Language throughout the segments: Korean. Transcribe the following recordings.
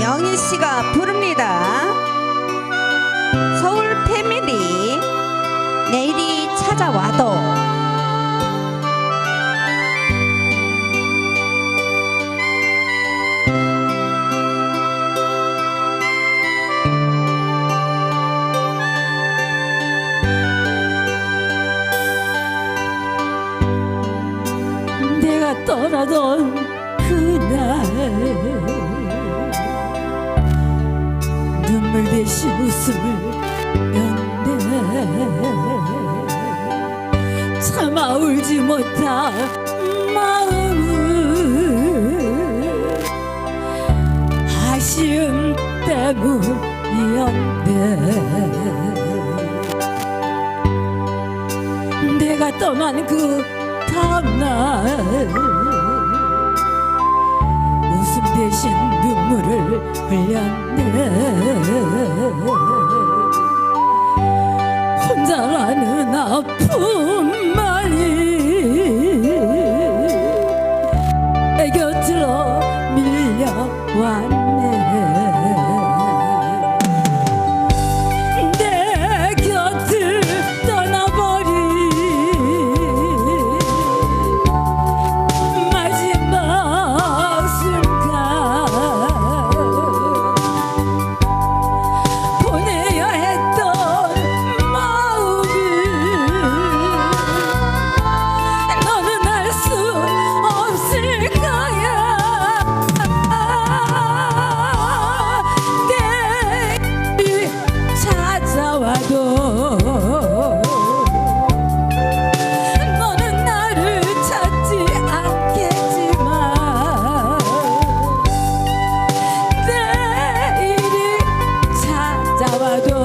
명희 씨가 부릅니다. 서울 패밀리 내일이 찾아와도 떠나던 그날 눈물 대신 웃음을 연대. 참아 울지 못한 마음은 아쉬움 때문이었네. 내가 떠난 그 다음날 웃음 대신 눈물을 흘렸네. 혼자라는 아픔만이 내 곁으로 밀려왔네 와도 너는 나를 찾지 않겠지만 내일이 찾아와도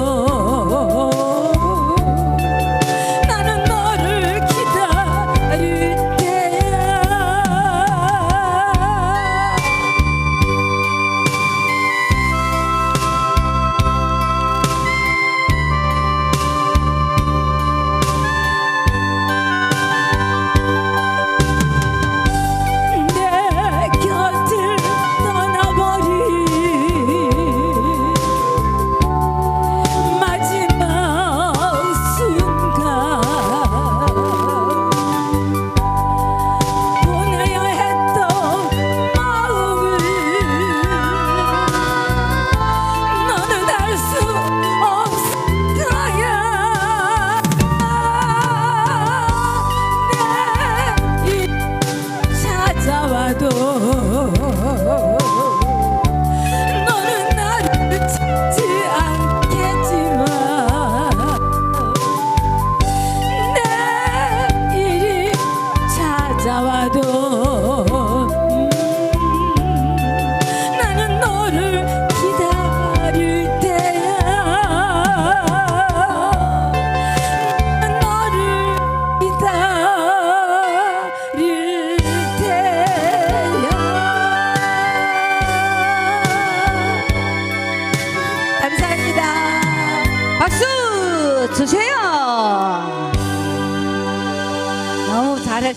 박수 주세요. 너무 잘했